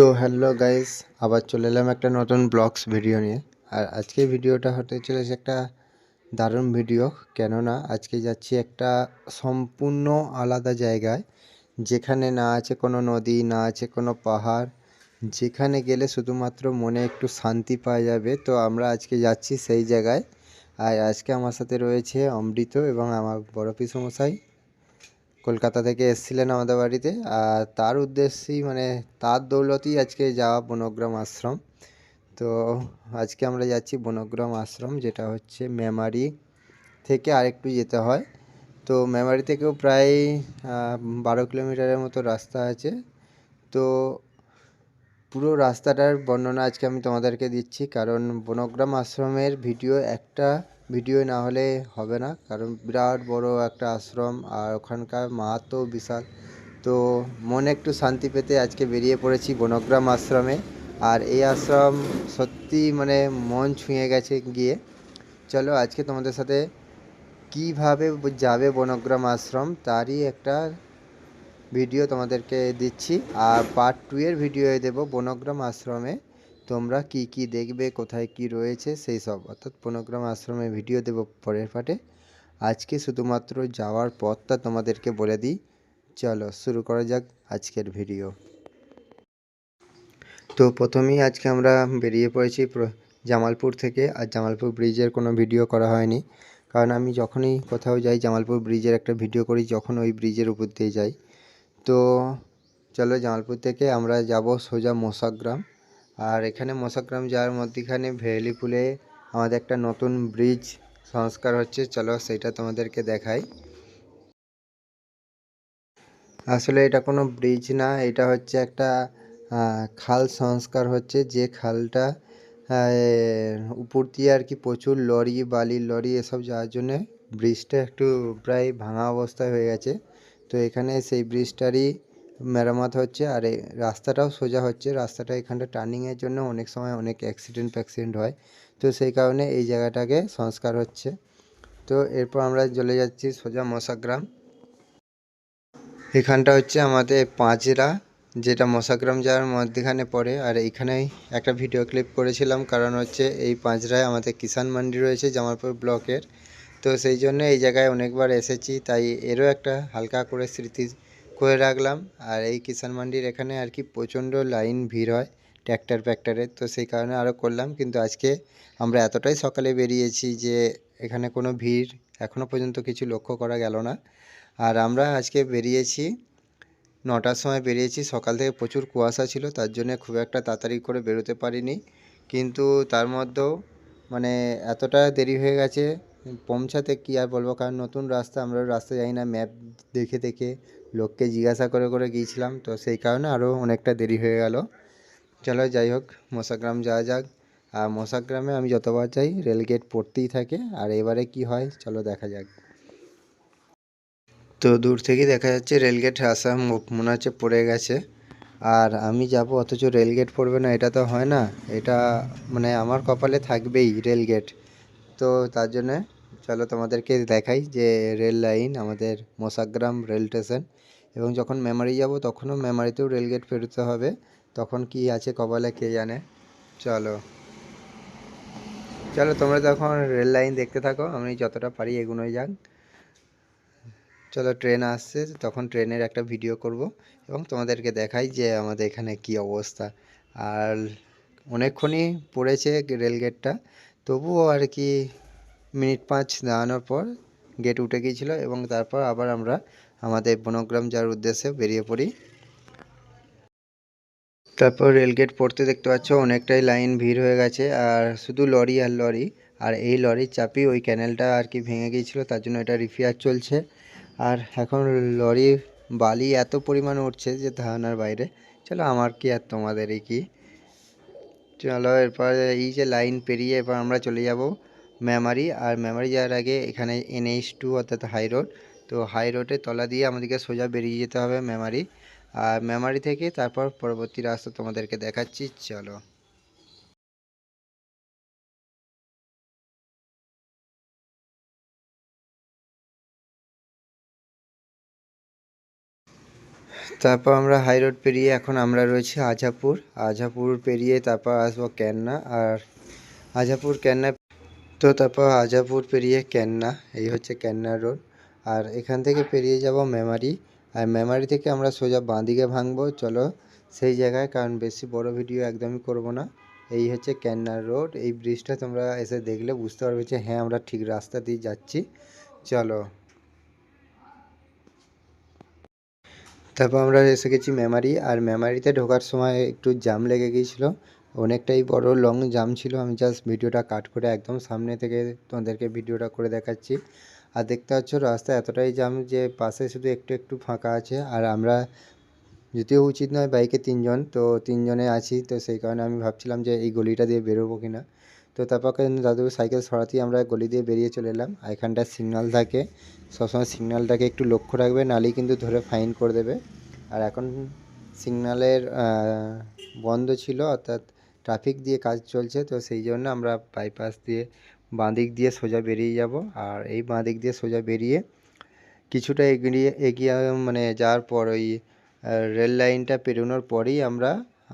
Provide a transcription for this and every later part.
তো hello guys আবার চলে এলাম একটা নতুন ব্লগস ভিডিও নিয়ে। আর আজকে ভিডিওটা হতে চলেছে একটা দারুণ ভিডিও কেননা আজকে যাচ্ছি একটা সম্পূর্ণ আলাদা জায়গায়, যেখানে না আছে কোনো নদী, না আছে কোনো পাহাড়, যেখানে গেলে শুধুমাত্র মনে একটু শান্তি পাওয়া যাবে। তো আমরা আজকে যাচ্ছি সেই জায়গায়। আর আজকে আমার সাথে রয়েছে অমৃত এবং আমার বড় পিসমশাই। কলকাতা থেকে এসেছিলেন আমাদের বাড়িতে। আর তার উদ্দেশ্যেই মানে তার দৌলতেই আজকে যাওয়া বনগ্রাম আশ্রম। তো আজকে আমরা যাচ্ছি বনগ্রাম আশ্রম, যেটা হচ্ছে মেমারি থেকে আরেকটু যেতে হয়। তো মেমারি থেকেও প্রায় বারো কিলোমিটারের মতো রাস্তা আছে। তো পুরো রাস্তাটার বর্ণনা আজকে আমি তোমাদেরকে দিচ্ছি। কারণ বনগ্রাম আশ্রমের ভিডিও একটা ভিডিও না হলে হবে না। কারণ বিরাট বড় একটা আশ্রম আর ওখানকার মাহাত্ম বিশাল। তো মনে একটু শান্তি পেতে আজকে বেরিয়ে পড়েছি বনগ্রাম আশ্রমে। আর এই আশ্রম সত্যি মানে মন ছুঁয়ে গেছে গিয়ে। চলো আজকে তোমাদের সাথে কীভাবে যাবে বনগ্রাম আশ্রম তারই একটা ভিডিও তোমাদেরকে দিচ্ছি। আর পার্ট টু এর ভিডিও দেবো বনগ্রাম আশ্রমে। তোমরা কি কি দেখবে, কোথায় কি রয়েছে, সেই সব। অর্থাৎ বনগ্রাম আশ্রমে ভিডিও দেবো পরের পাটে আজকে শুধুমাত্র যাওয়ার পথটা তোমাদেরকে বলে দিই। চলো শুরু করা যাক আজকের ভিডিও। তো প্রথমেই আজকে আমরা বেরিয়ে পড়েছি জামালপুর থেকে। আর জামালপুর ব্রিজের কোনো ভিডিও করা হয়নি। কারণ আমি যখনই কোথাও যাই জামালপুর ব্রিজের একটা ভিডিও করি, যখন ওই ব্রিজের উপর দিয়ে যাই। তো চলো জামালপুর থেকে আমরা যাব সোজা মশাগ্রাম। আর এখানে মশাগ্রাম যাওয়ার মধ্যিখানে ভেলি পুলে আমাদের একটা নতুন ব্রিজ সংস্কার হচ্ছে। চলো সেটা তোমাদেরকে দেখাই। আসলে এটা কোনো ব্রিজ না, এটা হচ্ছে একটা খাল সংস্কার হচ্ছে। যে খালটা উপর দিয়ে আর কি প্রচুর লরি, বালির লরি এসব যাওয়ার জন্যে ব্রিজটা একটু প্রায় ভাঙা অবস্থায় হয়ে গেছে। তো এখানে সেই ব্রিজটারই মেরামত হচ্ছে, আর এই রাস্তাটাও সোজা হচ্ছে। রাস্তাটা এখানটা টার্নিংয়ের জন্য অনেক সময় অনেক অ্যাক্সিডেন্ট ফ্যাক্সিডেন্ট হয়। তো সেই কারণে এই জায়গাটাকে সংস্কার হচ্ছে। তো এরপর আমরা চলে যাচ্ছি সোজা মশাগ্রাম। এখানটা হচ্ছে আমাদের পাঁচরা যেটা মশাগ্রাম যাওয়ার মধ্যেখানে পড়ে। আর এইখানেই একটা ভিডিও ক্লিপ করেছিলাম, কারণ হচ্ছে এই পাঁচরায় আমাদের কিষান মান্ডি রয়েছে জামালপুর ব্লকের। তো সেই জন্য এই জায়গায় অনেকবার এসেছি, তাই এরও একটা হালকা করে স্মৃতি করে রাখলাম। আর এই কিষান মান্ডির এখানে আর কি প্রচণ্ড লাইন ভিড় হয় ট্র্যাক্টর ফ্যাক্টরের তো সেই কারণে আরও করলাম। কিন্তু আজকে আমরা এতটাই সকালে বেরিয়েছি যে এখানে কোনো ভিড় এখনও পর্যন্ত কিছু লক্ষ্য করা গেল না। আর আমরা আজকে বেরিয়েছি, নটার সময় বেরিয়েছি। সকাল থেকে প্রচুর কুয়াশা ছিল, তার জন্য খুব একটা তাড়াতাড়ি করে বেরোতে পারিনি। কিন্তু তার মধ্যেও মানে এতটা দেরি হয়ে গেছে, পৌঁছাতে কী আর বলব? কারণ নতুন রাস্তা, আমরা রাস্তা জানি না, ম্যাপ দেখে দেখে লোককে জিজ্ঞাসা করে করে গিয়েছিলাম। তো সেই কারণে আরও অনেকটা দেরি হয়ে গেল। চলো যাই হোক, মশাগ্রাম যাওয়া যাক। আর মশাগ্রামে আমি যতবার যাই রেলগেট পড়তেই থাকে। আর এবারে কি হয়, চলো দেখা যাক। তো দূর থেকেই দেখা যাচ্ছে রেলগেট আসা মনে হচ্ছে পড়ে গেছে। আর আমি যাব, অথচ রেলগেট পড়বে না, এটা তো হয় না। এটা মানে আমার কপালে থাকবেই রেলগেট তো তার জন্যে চলো তোমাদেরকে দেখাই যে রেল লাইন আমাদের মশাগ্রাম রেল স্টেশন। এবং যখন মেমারি যাব তখনও মেমারিতেও রেলগেট পেরোতে হবে। তখন কি আছে কপালে কে জানে? চলো। চলো, তোমরা তখন রেল লাইন দেখতে থাকো, আমি যতটা পারি এগুনোই যাক। চলো ট্রেন আসছে, তখন ট্রেনের একটা ভিডিও করব এবং তোমাদেরকে দেখাই যে আমাদের এখানে কি অবস্থা। আর অনেকক্ষণই পড়েছে রেলগেটটা তবুও আর কি মিনিট পাঁচ দাঁড়ানোর পর গেট উঠে গিয়েছিল এবং তারপর আবার আমরা আমাদের বনগ্রাম যাওয়ার উদ্দেশ্যে বেরিয়ে পড়ি। তারপর রেলগেট পড়তে দেখতে পাচ্ছ, অনেকটাই লাইন ভিড় হয়ে গেছে, আর শুধু লরি আর লরি, আর এই লরির চাপি ওই ক্যানেলটা আর কি ভেঙে গিয়েছিল, তার জন্য এটা রিপেয়ার চলছে। আর এখন লরি বালি এত পরিমাণ উঠছে যে ধারণার বাইরে, চলো আমার কি আর তোমাদেরই কি? চলো এরপর এই যে লাইন পেরিয়ে এরপর আমরা চলে যাব মেমারি, আর মেমারি যাওয়ার আগে এখানে এনএইচ টু অর্থাৎ হাই রোড তো হাই রোডের তলা দিয়ে আমাদেরকে সোজা বেরিয়ে যেতে হবে মেমারি আর মেমারি থেকে তারপর পরবর্তী রাস্তা তোমাদেরকে দেখাচ্ছি, চলো। তারপর আমরা হাই রোড পেরিয়ে এখন আমরা রয়েছি আজাপুর। আজাপুর পেরিয়ে তারপর আসব ক্যান্না আর আজাপুর ক্যান্না তো তারপর আজাপুর পেরিয়ে ক্যান্না এই হচ্ছে ক্যান্না রোড আর এখান থেকে পেরিয়ে যাব মেমারি। আর মেমারি থেকে আমরা সোজা বাঁদিকে ভাঙবো। চলো সেই জায়গায়, কারণ বেশি বড় ভিডিও একদমই করব না। এই হচ্ছে ক্যান্না রোড। এই ব্রিজটা তোমরা এসে দেখলে বুঝতে পারবে যে হ্যাঁ আমরা ঠিক রাস্তা দিয়ে যাচ্ছি। চলো। তারপর আমরা এসে গেছি মেমারি। আর মেমারিতে ঢোকার সময় একটু জাম লেগে গিয়েছিল। অনেকটাই বড় লং জাম ছিল। আমি জাস্ট ভিডিওটা কাট করে একদম সামনে থেকে তোমাদেরকে ভিডিওটা করে দেখাচ্ছি। আর দেখতে পাচ্ছ রাস্তা এতটাই জাম যে পাশে শুধু একটু একটু ফাঁকা আছে। আর আমরা যদিও উচিত নয় বাইকে তিনজন, তো তিনজনে আছি, তো সেই কারণে আমি ভাবছিলাম যে এই গলিটা দিয়ে বেরোবো কি না তো তারপর দাদু সাইকেল সরাতেই আমরা গলি দিয়ে বেরিয়ে চলে এলাম। আর এখানটা সিগনাল থাকে, সবসময় সিগনালটাকে একটু লক্ষ্য রাখবে নালেই কিন্তু ধরে ফাইন করে দেবে। আর এখন সিগনালের বন্ধ ছিল, অর্থাৎ ট্রাফিক দিয়ে কাজ চলছে, তো সেই জন্য আমরা বাইপাস দিয়ে বাঁ দিক দিয়ে সোজা বেরিয়ে যাব। আর এই বাঁ দিক দিয়ে সোজা বেরিয়ে কিছুটা এগিয়ে এগিয়ে মানে যাওয়ার পর ওই রেল লাইনটা পেরোনোর পরেই আমরা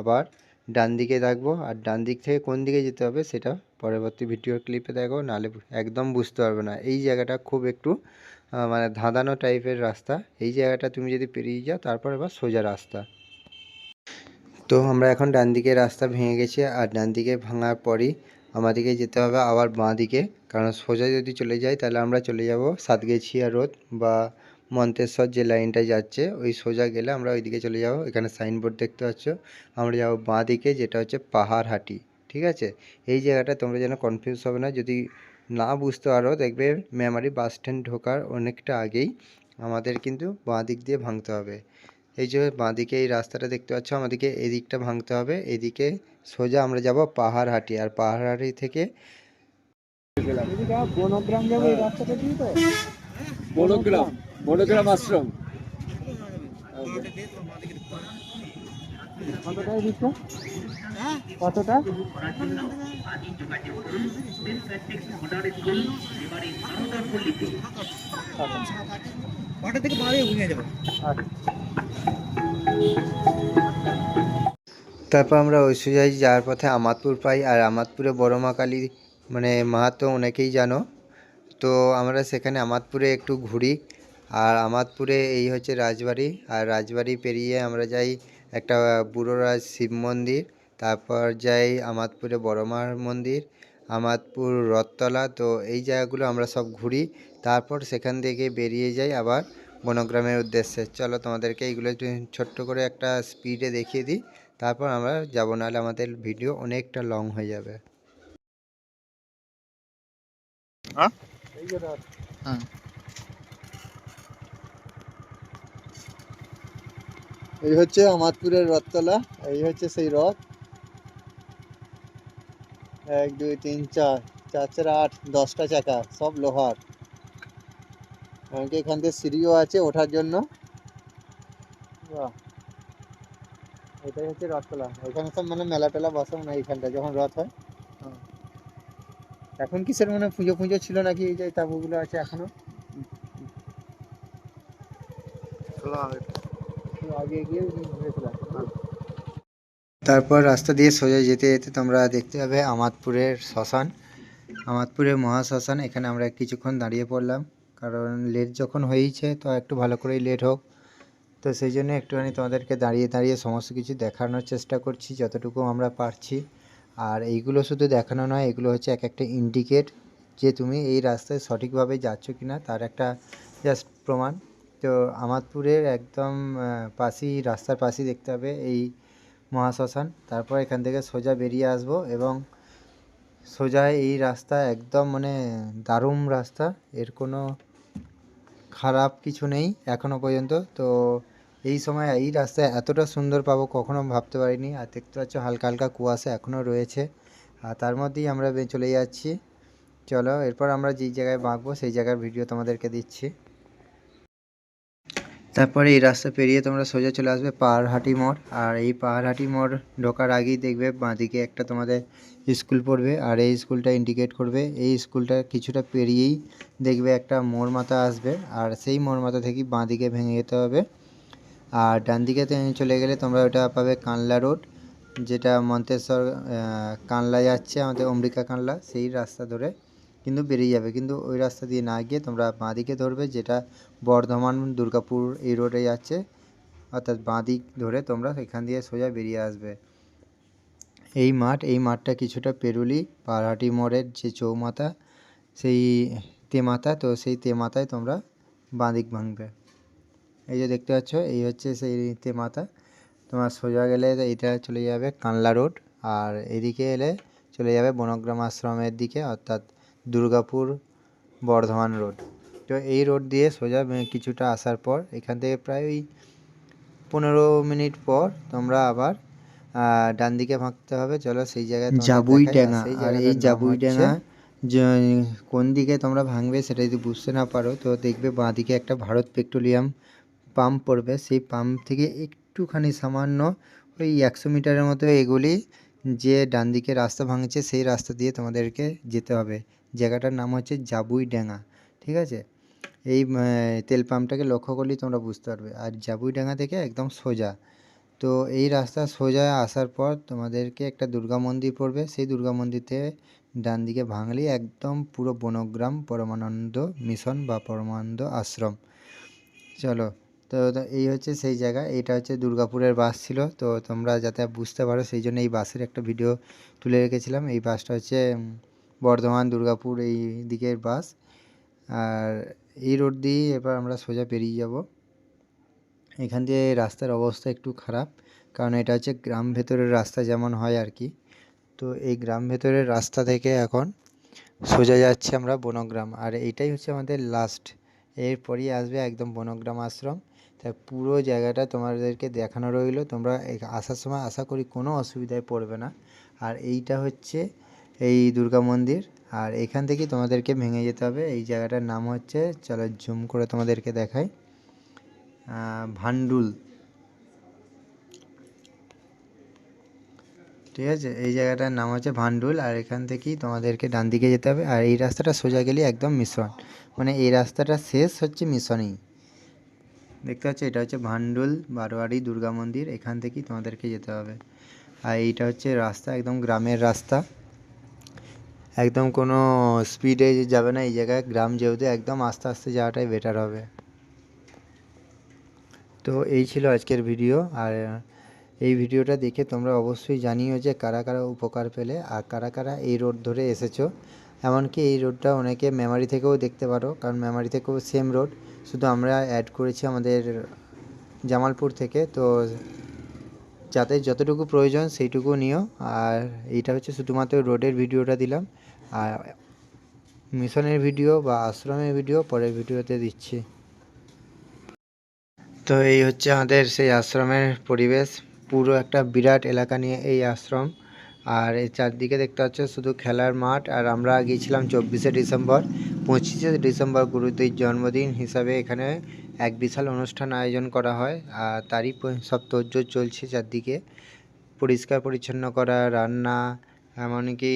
আবার ডান দিকে থাকব। আর ডান দিক থেকে কোন দিকে যেতে হবে সেটা পরবর্তী ভিডিও ক্লিপে দেখো নাহলে একদম বুঝতে পারবে না। এই জায়গাটা খুব একটু মানে ধাঁধানো টাইপের রাস্তা। এই জায়গাটা তুমি যদি পেরিয়ে যাও, তারপর এবার সোজা রাস্তা। তো আমরা এখন ডান দিকে রাস্তা ভেঙে গেছে আর ডান দিকে ভাঙার পরই আমাদেরকে যেতে হবে আবার বাঁ দিকে। কারণ সোজা যদি চলে যাই, তাহলে আমরা চলে যাব সাতগেছিয়া রোড বা মন্তেশ্বর যে লাইনটা যাচ্ছে, ওই সোজা গেলে আমরা ওইদিকে চলে যাব। এখানে সাইনবোর্ড দেখতে পাচ্ছ। আমরা যাব বাঁ দিকে, যেটা হচ্ছে পাহাড়হাটি, ঠিক আছে? এই জায়গাটা তোমরা যেন কনফিউজ হবে না। যদি না বুঝতে পারো, দেখবে মেমারি বাস স্ট্যান্ড ঢোকার অনেকটা আগেই আমাদের কিন্তু বাঁ দিক দিয়ে ভাঙতে হবে। এই যে বাঁদিকে এই রাস্তাটা দেখতে পাচ্ছ আমাদেরকে এদিকটা ভাঙতে হবে। এদিকে সোজা আমরা যাব পাহাড়হাটি আর পাহাড়হাটি থেকে বনগ্রাম যাব এই রাস্তাটা দিয়ে তো বনগ্রাম বনগ্রাম আশ্রম। কতটা দিচ্ছে কতটা? থেকে যাবে। তারপর আমরা সোজাই যাওয়ার পথে আমাদপুর পাই, আর আমাদপুরে বড় মা কালী মানে মাহাতো অনেকেই জানো। তো আমরা সেখানে আমাদপুরে একটু ঘুরি, আর আমাদপুরে এই হচ্ছে রাজবাড়ি, আর রাজবাড়ি পেরিয়ে আমরা যাই একটা বুড়োরাজ শিব মন্দির, তারপর যাই আমাদপুরে বড় মার মন্দির আমাদপুর রথতলা তো এই জায়গাগুলো আমরা সব ঘুরি। তারপর সেখান থেকে বেরিয়ে যাই আবার বনগ্রামের উদ্দেশ্যে। চলো তোমাদেরকে এইগুলো একটু ছোট্ট করে একটা স্পিডে দেখিয়ে দিই। তারপর আমরা যাব নাহলে আমাদের ভিডিও অনেকটা লং হয়ে যাবে। এই এই হচ্ছে আমাদপুরের রথতলা এই হচ্ছে সেই রথ। এক দুই তিন চার। চার চার আট দশটা চাকা সব লোহার। এমনকি এখান থেকে সিঁড়িও আছে ওঠার জন্য। এটাই হচ্ছে রথতলা। এখানে সব মানে মেলা টেলা বসে না এইখানটা যখন রথ হয়। এখন কিসের মানে পুজো পুজো ছিল নাকি এই যে তাঁবুগুলো আছে এখনও? আগে গিয়ে ঘুরেছিলাম তারপর রাস্তা দিয়ে সোজা যেতে যেতে তোমরা দেখতে পাবে আমাদপুরের শ্মশান। আমাদপুরের মহাশ্মশান, এখানে আমরা কিছুক্ষণ দাঁড়িয়ে পড়লাম। কারণ লেট যখন হয়েইছে, তো একটু ভালো করেই লেট হোক। তো সেই জন্য একটুখানি তোমাদেরকে দাঁড়িয়ে দাঁড়িয়ে সমস্ত কিছু দেখানোর চেষ্টা করছি, যতটুকু আমরা পারছি। আর এইগুলো শুধু দেখানো নয়, এগুলো হচ্ছে এক একটা ইন্ডিকেট যে তুমি এই রাস্তায় সঠিকভাবে যাচ্ছ কি না তার একটা জাস্ট প্রমাণ। তো আমাদপুরের একদম পাশেই, রাস্তার পাশেই দেখতে হবে এই মহাশ্মশান। তারপর এখান থেকে সোজা বেরিয়ে আসব এবং সোজা এই রাস্তা একদম মানে দারুণ রাস্তা। এর কোনো খারাপ কিছু নেই এখনও পর্যন্ত। তো এই সময় এই রাস্তায় এতটা সুন্দর পাবো কখনো ভাবতে পারিনি। আর দেখতে পাচ্ছ হালকা হালকা কুয়াশা এখনও রয়েছে। আর তার মধ্যেই আমরা চলে যাচ্ছি। চলো, এরপর আমরা যেই জায়গায় বাঁকবো সেই জায়গার ভিডিও তোমাদেরকে দিচ্ছি। তারপরে এই রাস্তা পেরিয়ে তোমরা সোজা চলে আসবে পাহাড়হাটি মোড়। আর এই পাহাড়হাটি মোড় ঢোকার আগেই দেখবে বাঁদিকে একটা তোমাদের স্কুল পড়বে আর এই স্কুলটা ইন্ডিকেট করবে। এই স্কুলটা কিছুটা পেরিয়েই দেখবে একটা মোড় মাথা আসবে আর সেই মোড় মাথা থেকেই বাঁদিকে ভেঙে যেতে হবে। আর ডান দিকে চলে গেলে তোমরা ওটা পাবে কানলা রোড, যেটা মন্তেশ্বর কানলা যাচ্ছে আমাদের অম্বিকা কানলা। সেই রাস্তা ধরে কিন্তু বেরিয়ে যাবে। কিন্তু ওই রাস্তা দিয়ে না গিয়ে তোমরা বাঁ দিকে ধরবে, যেটা বর্ধমান দুর্গাপুর এই রোডে যাচ্ছে। অর্থাৎ বাঁ দিক ধরে তোমরা এখান দিয়ে সোজা বেরিয়ে আসবে। এই মাঠ, এই মাঠটা কিছুটা পেরুলি পাহাড়ি মোড়ের যে চৌমাথা, সেই তেমাথা, তো সেই তেমাথায় তোমরা বাঁ দিক ভাঙবে। এই যে দেখতে পাচ্ছ, এই হচ্ছে সেই তেমাথা। তোমার সোজা গেলে এটা চলে যাবে কানলা রোড আর এদিকে এলে চলে যাবে বনগ্রাম আশ্রমের দিকে। অর্থাৎ দুর্গাপুর বর্ধমান রোড। তো এই রোড দিয়ে সোজা কিছুটা আসার পর এখান থেকে প্রায় ওই পনেরো মিনিট পর তোমরা আবার ডান দিকে ভাঙতে হবে। চলো সেই জায়গায় জাবুই সেই আর এই জাবুই যে কোন দিকে তোমরা ভাঙবে সেটা যদি বুঝতে না পারো তো দেখবে বাঁ দিকে একটা ভারত পেট্রোলিয়াম পাম্প পড়বে। সেই পাম্প থেকে একটুখানি সামান্য ওই একশো মিটারের মতো এগুলি যে ডান দিকে রাস্তা ভাঙছে সেই রাস্তা দিয়ে তোমাদেরকে যেতে হবে। জায়গাটার নাম হচ্ছে জাবুই ডেঙ্গা ঠিক আছে? এই তেল পাম্পটাকে লক্ষ্য করলেই তোমরা বুঝতে পারবে। আর জাবুই ডাঙ্গা থেকে একদম সোজা। তো এই রাস্তা সোজা আসার পর তোমাদেরকে একটা দুর্গা মন্দির পড়বে। সেই দুর্গা মন্দিরতে ডান দিকে ভাঙলেই একদম পুরো বনগ্রাম, পরমানন্দ মিশন বা পরমানন্দ আশ্রম। চলো, তো এই হচ্ছে সেই জায়গা। এটা হচ্ছে দুর্গাপুরের বাস ছিল। তো তোমরা যাতে বুঝতে পারো, সেই জন্য এই বাসের একটা ভিডিও তুলে রেখেছিলাম। এই বাসটা হচ্ছে বর্ধমান, দুর্গাপুর এই দিকের বাস। আর এই রোড দিয়েই এবার আমরা সোজা বেরিয়ে যাব। এখান দিয়ে রাস্তার অবস্থা একটু খারাপ, কারণ এটা হচ্ছে গ্রাম ভেতরের রাস্তা যেমন হয় আর কি। তো এই গ্রাম ভেতরের রাস্তা থেকে এখন সোজা যাচ্ছি আমরা বনগ্রাম। আর এইটাই হচ্ছে আমাদের লাস্ট এরপরই আসবে একদম বনগ্রাম আশ্রম। তাই পুরো জায়গাটা তোমাদেরকে দেখানো রইল। তোমরা আসার সময় আশা করি কোনো অসুবিধায় পড়বে না। আর এইটা হচ্ছে এই দুর্গা মন্দির। আর এখান থেকেই তোমাদেরকে ভেঙে যেতে হবে। এই জায়গাটার নাম হচ্ছে, চলো জুম করে তোমাদেরকে দেখাই। ভান্ডুল। ঠিক আছে? এই জায়গাটার নাম হচ্ছে ভান্ডুল। আর এখান থেকেই তোমাদেরকে ডান দিকে যেতে হবে। আর এই রাস্তাটা সোজা গেলেই একদম মিশন। মানে এই রাস্তাটা শেষ হচ্ছে মিশনেই। দেখতে পাচ্ছ? এটা হচ্ছে ভান্ডুল, বারোয়ারি, দুর্গা মন্দির। এখান থেকেই তোমাদেরকে যেতে হবে। আর এইটা হচ্ছে রাস্তা, একদম গ্রামের রাস্তা। একদম কোনো স্পিডে যাবে না, এই জায়গায় গ্রাম যেহেতু একদম আস্তে আস্তে যাওয়াটাই বেটার হবে। তো এই ছিল আজকের ভিডিও আর এই ভিডিওটা দেখে তোমরা অবশ্যই জানিও যে কারা কারা উপকার পেলে আর কারা কারা এই রোড ধরে এসেছ। এমনকি এই রোডটা অনেকে মেমারি থেকেও দেখতে পারো, কারণ মেমারি থেকেও সেম রোড শুধু আমরা অ্যাড করেছি আমাদের জামালপুর থেকে, তো যাতে যতটুকু প্রয়োজন সেইটুকু নিও। আর এইটা হচ্ছে শুধুমাত্র রোডের ভিডিওটা দিলাম। আর মিশনের ভিডিও বা আশ্রমের ভিডিও পরের ভিডিওতে দিচ্ছি। তো এই হচ্ছে আমাদের সেই আশ্রমের পরিবেশ। পুরো একটা বিরাট এলাকা নিয়ে এই আশ্রম। আর এই চারদিকে দেখতে পাচ্ছ শুধু খেলার মাঠ। আর আমরা গিয়েছিলাম চব্বিশে ডিসেম্বর। পঁচিশে ডিসেম্বর গুরুদেব জন্মদিন হিসাবে এখানে এক বিশাল অনুষ্ঠান আয়োজন করা হয়। আর তারই সব তোড়জোড় চলছে চারদিকে। পরিষ্কার পরিচ্ছন্ন করা, রান্না, এমনকি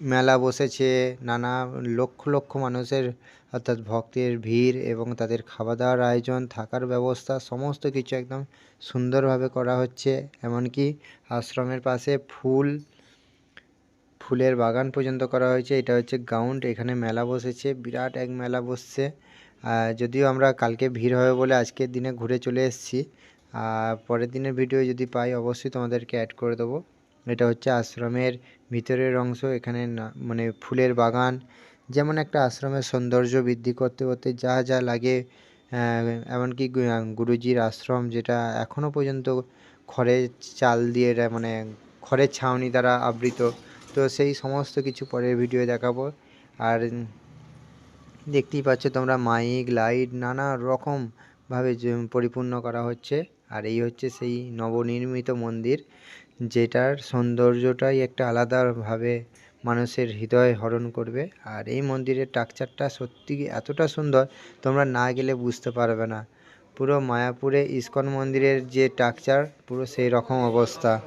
মেলা বসেছে, নানা লক্ষ লক্ষ মানুষের অর্থাৎ ভক্তের ভিড় এবং তাদের খাওয়া দাওয়ার আয়োজন, থাকার ব্যবস্থা, সমস্ত কিছু একদম সুন্দরভাবে করা হচ্ছে। এমনকি আশ্রমের পাশে ফুল, ফুলের বাগান পর্যন্ত করা হয়েছে। এটা হচ্ছে গ্রাউন্ড, এখানে মেলা বসেছে, বিরাট এক মেলা বসছে। যদিও আমরা কালকে ভিড় হবে বলে আজকের দিনে ঘুরে চলে এসেছি। আর পরের দিনের ভিডিও যদি পাই, অবশ্যই তোমাদেরকে অ্যাড করে দেবো। এটা হচ্ছে আশ্রমের ভিতরের অংশ, এখানে না- মানে ফুলের বাগান। যেমন একটা আশ্রমের সৌন্দর্য বৃদ্ধি করতে করতে যা যা লাগে এমনকি গুরুজির আশ্রম যেটা এখনও পর্যন্ত খড়ের চাল দিয়ে মানে খড়ের ছাউনি দ্বারা আবৃত। তো সেই সমস্ত কিছু পরের ভিডিও দেখাবো। আর দেখতেই পাচ্ছ তোমরা মাইক, লাইট, নানা রকমভাবে পরিপূর্ণ করা হচ্ছে। আর এই হচ্ছে সেই নবনির্মিত মন্দির। যেটার সৌন্দর্যটাই একটা আলাদাভাবে মানুষের হৃদয় হরণ করবে। আর এই মন্দিরের স্ট্রাকচারটা সত্যি এতটা সুন্দর, তোমরা না গেলে বুঝতে পারবে না। পুরো মায়াপুরে ইস্কন মন্দিরের যে স্ট্রাকচার, পুরো সেই রকম অবস্থা।